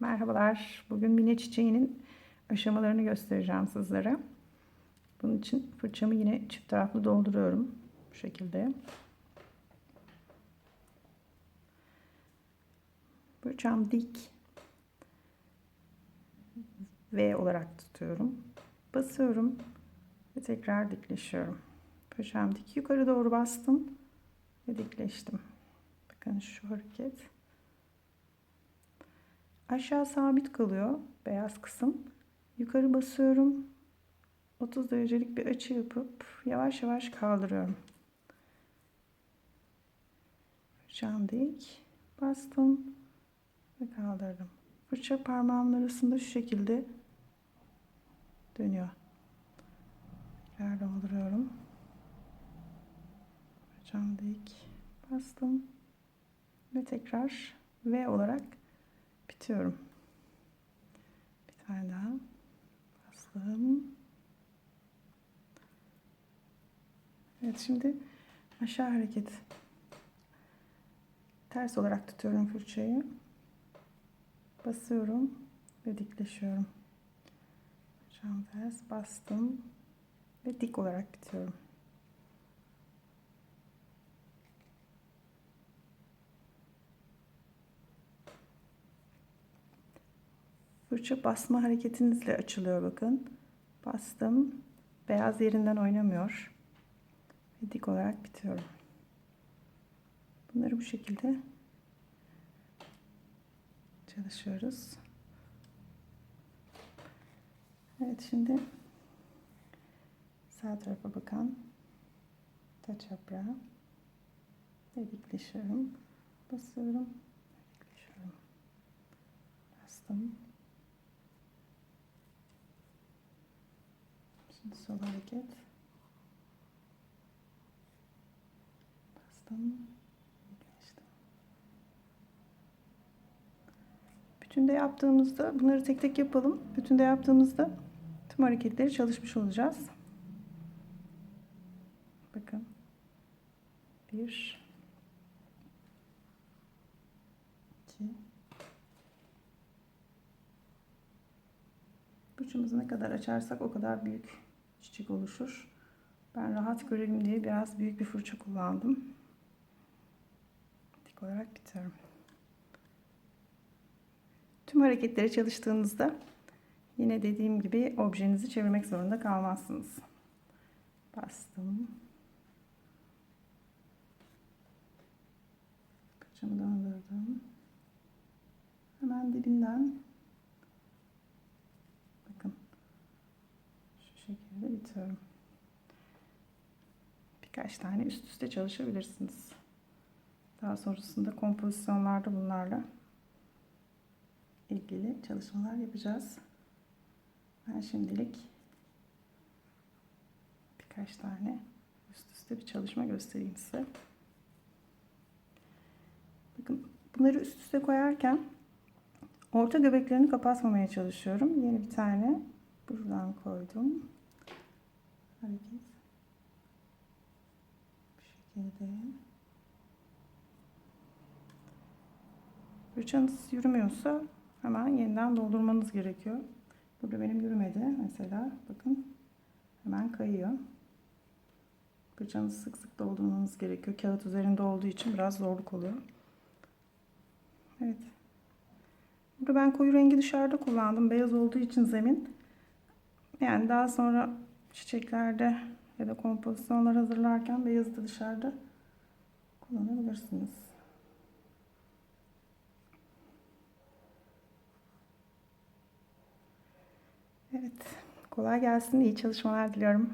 Merhabalar. Bugün mine çiçeğinin aşamalarını göstereceğim sizlere. Bunun için fırçamı yine çift taraflı dolduruyorum. Bu şekilde. Fırçam dik. V olarak tutuyorum. Basıyorum ve tekrar dikleşiyorum. Fırçam dik yukarı doğru bastım ve dikleştim. Bakın şu hareket. Aşağı sabit kalıyor beyaz kısım. Yukarı basıyorum. 30 derecelik bir açı yapıp yavaş yavaş kaldırıyorum. Fırçam dik. Bastım ve kaldırdım. Fırça parmağımın arasında şu şekilde dönüyor. Tekrar dolduruyorum. Fırçam dik. Bastım ve tekrar V olarak bitiyorum. Bir tane daha bastım. Evet şimdi aşağı hareket. Ters olarak tutuyorum fırçayı. Basıyorum ve dikleşiyorum. Fırçam ters bastım ve dik olarak bitiyorum. Fırça basma hareketinizle açılıyor bakın. Bastım. Beyaz yerinden oynamıyor. Ve dik olarak bitiyorum. Bunları bu şekilde çalışıyoruz. Evet şimdi sağ tarafa bakan taç yaprağı ve dikleşiyorum. Basıyorum. Dikleşiyorum. Bastım. Şimdi sol hareket. Bastım. Geçtim. Bütünde yaptığımızda bunları tek tek yapalım. Bütünde yaptığımızda tüm hareketleri çalışmış olacağız. Bakın. Bir. iki, Ucumuzu ne kadar açarsak o kadar büyük çiçek oluşur. Ben rahat görelim diye biraz büyük bir fırça kullandım. Dik olarak bitiyorum. Tüm hareketleri çalıştığınızda yine dediğim gibi objenizi çevirmek zorunda kalmazsınız. Bastım. Fırçamı döndürdüm. Hemen dibinden bakın şu bitiyorum. Birkaç tane üst üste çalışabilirsiniz. Daha sonrasında kompozisyonlarda bunlarla ilgili çalışmalar yapacağız. Ben şimdilik birkaç tane üst üste bir çalışma göstereyim size. Bakın bunları üst üste koyarken orta göbeklerini kapatmamaya çalışıyorum. Yeni bir tane buradan koydum. Hareket. Bu şekilde. Fırçanız yürümüyorsa hemen yeniden doldurmanız gerekiyor. Burada benim yürümedi mesela. Bakın hemen kayıyor. Fırçanızı sık sık doldurmanız gerekiyor. Kağıt üzerinde olduğu için biraz zorluk oluyor. Evet. Burada ben koyu rengi dışarıda kullandım. Beyaz olduğu için zemin. Yani daha sonra çiçeklerde ya da kompozisyonlar hazırlarken beyazı da dışarıda kullanabilirsiniz. Evet. Kolay gelsin. İyi çalışmalar diliyorum.